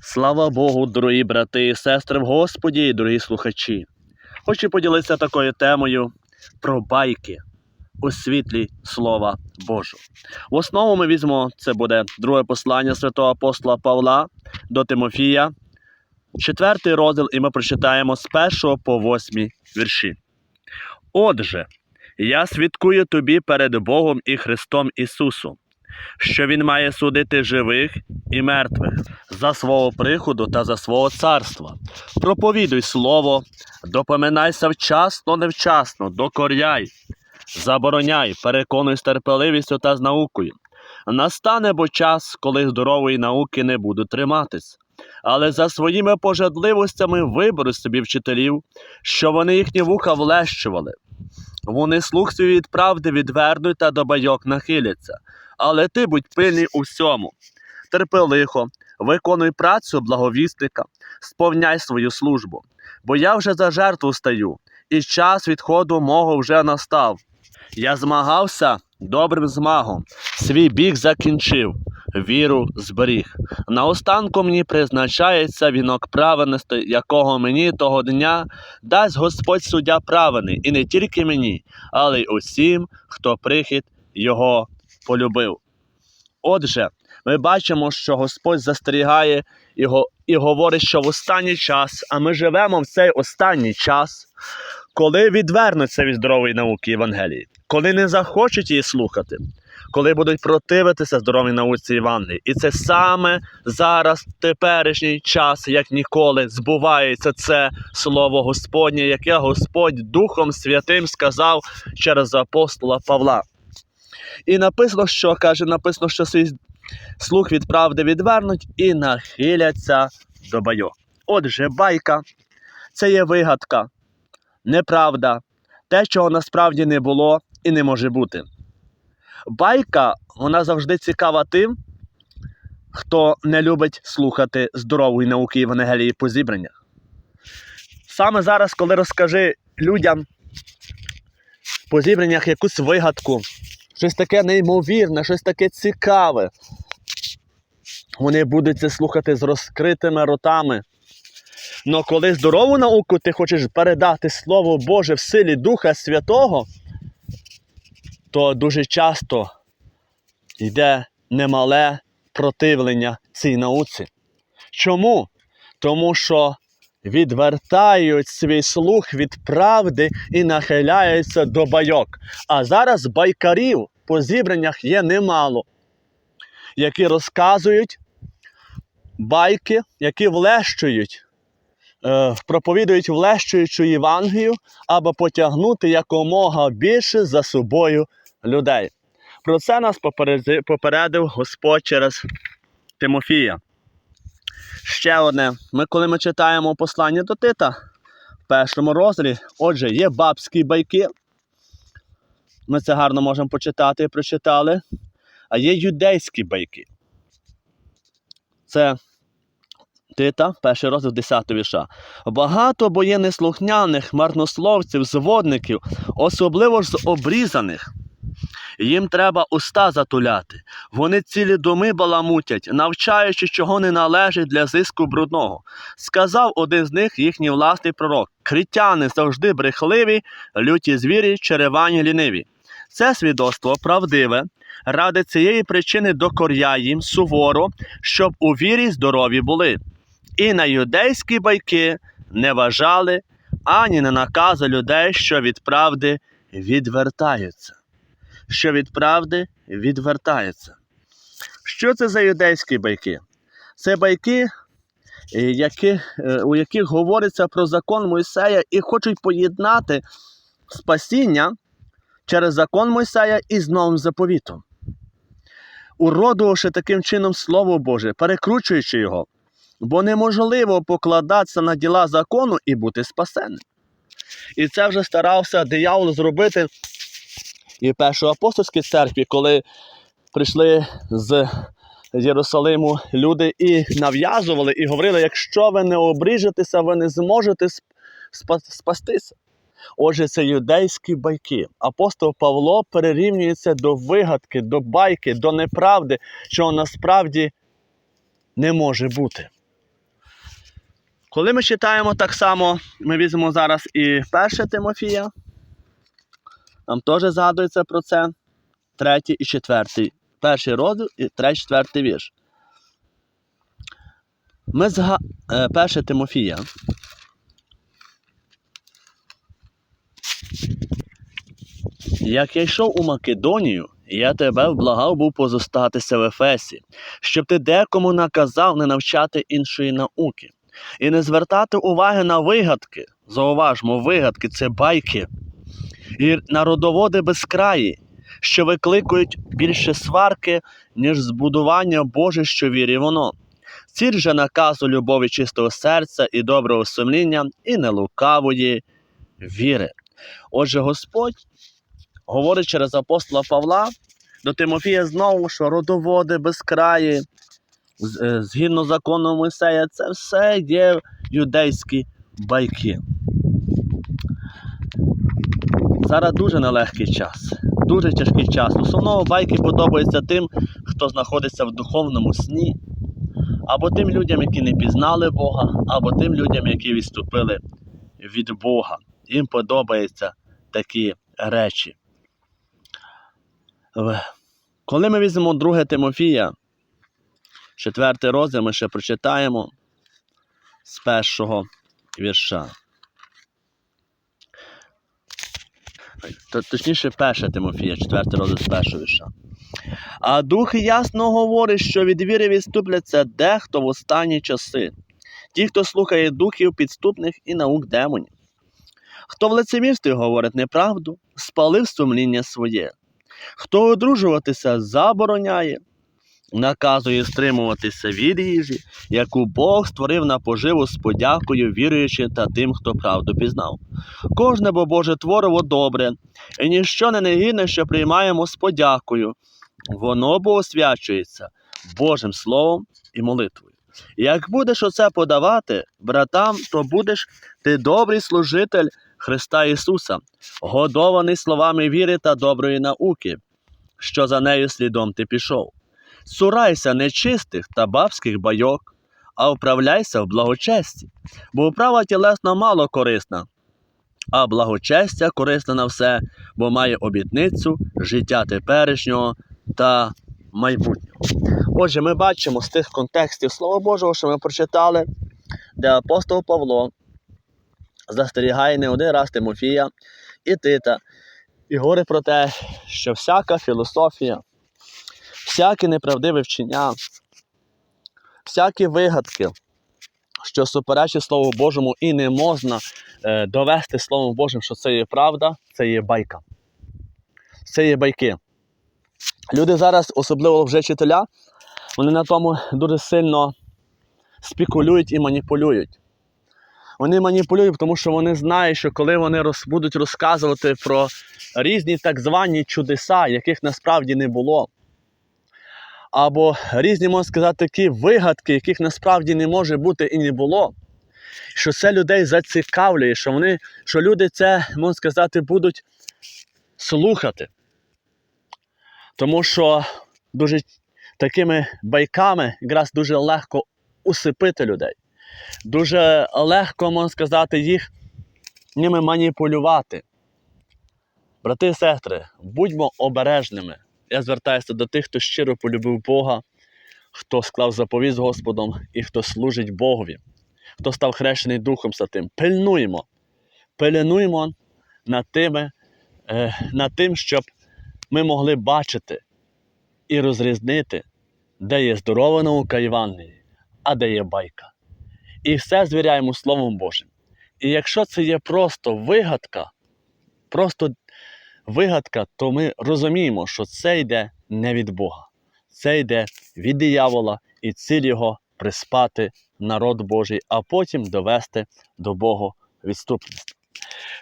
Слава Богу, дорогі брати і сестри в Господі і дорогі слухачі. Хочу поділитися такою темою про байки у світлі Слова Божого. В основу ми візьмемо, це буде друге послання святого апостола Павла до Тимофія, четвертий розділ, і ми прочитаємо з першого по восьмій вірші. Отже, я свідкую тобі перед Богом і Христом Ісусом, що Він має судити живих і мертвих за свого приходу та за свого царства. Проповідуй слово, допоминайся вчасно, невчасно, докоряй, забороняй, переконуй з терпеливістю та з наукою. Настане бо час, коли здорової науки не будуть триматись. Але за своїми пожадливостями виберуть собі вчителів, що вони їхні вуха влещували. Вони слух свій від правди відвернуть та до байок нахиляться. Але ти будь пильний у всьому. Терпи лихо, виконуй працю благовісника, сповняй свою службу. Бо я вже за жертву стаю, і час відходу мого вже настав. Я змагався добрим змагом, свій бік закінчив, віру зберіг. Наостанку мені призначається вінок праведності, якого мені того дня дасть Господь суддя праведний, і не тільки мені, але й усім, хто прихід його полюбив. Отже, ми бачимо, що Господь застерігає і, го- і говорить, що в останній час, а ми живемо в цей останній час, коли відвернуться від здорової науки Євангелії, коли не захочуть її слухати, коли будуть противитися здоровій науці Євангелії. І це саме зараз, теперішній час, як ніколи, збувається це слово Господнє, яке Господь Духом Святим сказав через апостола Павла. І написано, що каже, написано, що свій слух від правди відвернуть і нахиляться до байок. Отже, байка це є вигадка, неправда, те, чого насправді не було і не може бути. Байка вона завжди цікава тим, хто не любить слухати здорової науки Євангелії по зібраннях. Саме зараз, коли розкажи людям по зібраннях якусь вигадку, щось таке неймовірне, щось таке цікаве. Вони будуть це слухати з розкритими ротами. Но коли здорову науку ти хочеш передати Слово Боже в силі Духа Святого, то дуже часто йде немале противлення цій науці. Чому? Тому що відвертають свій слух від правди і нахиляються до байок. А зараз байкарів по зібраннях є немало, які розказують байки, які влещують, е, проповідують влещуючу Євангелію, аби потягнути якомога більше за собою людей. Про це нас попередив Господь через Тимофія. Ще одне. Ми, коли ми читаємо послання до Тита в першому розділі, отже, є бабські байки. Ми це гарно можемо почитати і прочитали. А є юдейські байки. Це Тита, перший розділ 10 вірша. Багато бо є неслухняних марнословців, зводників, особливо ж з обрізаних. Їм треба уста затуляти. Вони цілі доми баламутять, навчаючи, чого не належить для зиску брудного. Сказав один з них їхній власний пророк: критяни завжди брехливі, люті звірі, черевані ліниві. Це свідоцтво правдиве. Ради цієї причини докоряй їм суворо, щоб у вірі здорові були. І на юдейські байки не вважали ані на накази людей, що від правди відвертаються що від правди відвертається. Що це за юдейські байки? Це байки, е, які, е, у яких говориться про закон Мойсея і хочуть поєднати спасіння через закон Мойсея із новим заповітом, уродувавши таким чином Слово Боже, перекручуючи його, бо неможливо покладатися на діла закону і бути спасенним. І це вже старався диявол зробити і в першоапостольській церкві, коли прийшли з Єрусалиму люди і нав'язували, і говорили, якщо ви не обріжетеся, ви не зможете спастися. Отже, це юдейські байки. Апостол Павло перерівнюється до вигадки, до байки, до неправди, що насправді не може бути. Коли ми читаємо так само, ми візьмемо зараз і 1 Тимофія. Нам теж згадується про це. Третій і четвертий. Перший розділ і третій, четвертий вірш. Ми зга... е, 1 Тимофія. Як я йшов у Македонію, я тебе вблагав був позостатися в Ефесі, щоб ти декому наказав не навчати іншої науки, і не звертати уваги на вигадки. Зауважмо, вигадки це байки, і на родоводи безкраї, що викликують більше сварки, ніж збудування Боже, що вірі воно. Ціль же наказу любові чистого серця і доброго сумління, і нелукавої віри. Отже, Господь говорить через апостола Павла до Тимофія знову, що родоводи безкраї, е, згідно закону Мойсея, це все є юдейські байки. Зараз дуже нелегкий час, дуже тяжкий час. В основному байки подобаються тим, хто знаходиться в духовному сні, або тим людям, які не пізнали Бога, або тим людям, які відступили від Бога. Їм подобаються такі речі. Коли ми візьмемо 2 Тимофія, четвертий розділ, ми ще прочитаємо з першого вірша. Точніше, перша Тимофія, 4 розділ першого вірша. А дух ясно говорить, що від віри відступляться дехто в останні часи. Ті, хто слухає духів підступних і наук демонів. Хто в лицемірстві говорить неправду, спалив сумління своє. Хто одружуватися забороняє, наказує стримуватися від їжі, яку Бог створив на поживу з подякою віруючим та тим, хто правду пізнав. Кожне бо Боже твориво добре, і ніщо не негідне, що приймаємо з подякою. Воно бо освячується Божим Словом і молитвою. Як будеш оце подавати братам, то будеш ти добрий служитель Христа Ісуса, годований словами віри та доброї науки, що за нею слідом ти пішов. Цурайся нечистих та бабських байок, а вправляйся в благочесті, бо вправа тілесно мало корисна, а благочестя корисна на все, бо має обітницю життя теперішнього та майбутнього. Отже, ми бачимо з тих контекстів Слова Божого, що ми прочитали, де апостол Павло застерігає не один раз Тимофія і Тита, і говорить про те, що всяка філософія, всяке неправдиве вчення, всякі вигадки, що суперечить Слову Божому, і не можна е, довести Словом Божим, що це є правда, це є байка. Це є байки. Люди зараз, особливо вже вчителя, вони на тому дуже сильно спекулюють і маніпулюють. Вони маніпулюють, тому що вони знають, що коли вони роз, будуть розказувати про різні так звані чудеса, яких насправді не було, або різні, можна сказати, такі вигадки, яких насправді не може бути і не було, що це людей зацікавлює, що, вони, що люди це, можна сказати, будуть слухати. Тому що дуже такими байками якраз дуже легко усипити людей. Дуже легко, можна сказати, їх ними маніпулювати. Брати і сестри, будьмо обережними. Я звертаюся до тих, хто щиро полюбив Бога, хто склав заповіт з Господом і хто служить Богові, хто став хрещений Духом Святим. Пильнуємо, пильнуємо над, тими, е, над тим, щоб ми могли бачити і розрізнити, де є здорова наука Євангелії, а де є байка. І все звіряємо Словом Божим. І якщо це є просто вигадка, просто вигадка, то ми розуміємо, що це йде не від Бога, це йде від диявола і ціль його приспати народ Божий, а потім довести до Бога відступництва.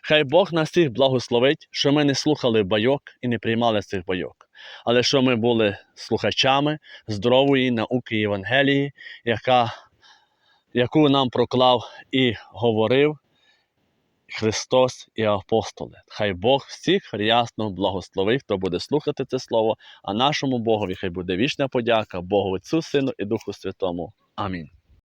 Хай Бог нас всіх благословить, що ми не слухали байок і не приймали цих байок, але що ми були слухачами здорової науки Євангелії, яка, яку нам проклав і говорив Христос і апостоли. Хай Бог всіх рясно благословив, хто буде слухати це слово, а нашому Богові хай буде вічна подяка Богу Отцю, Сину і Духу Святому. Амінь.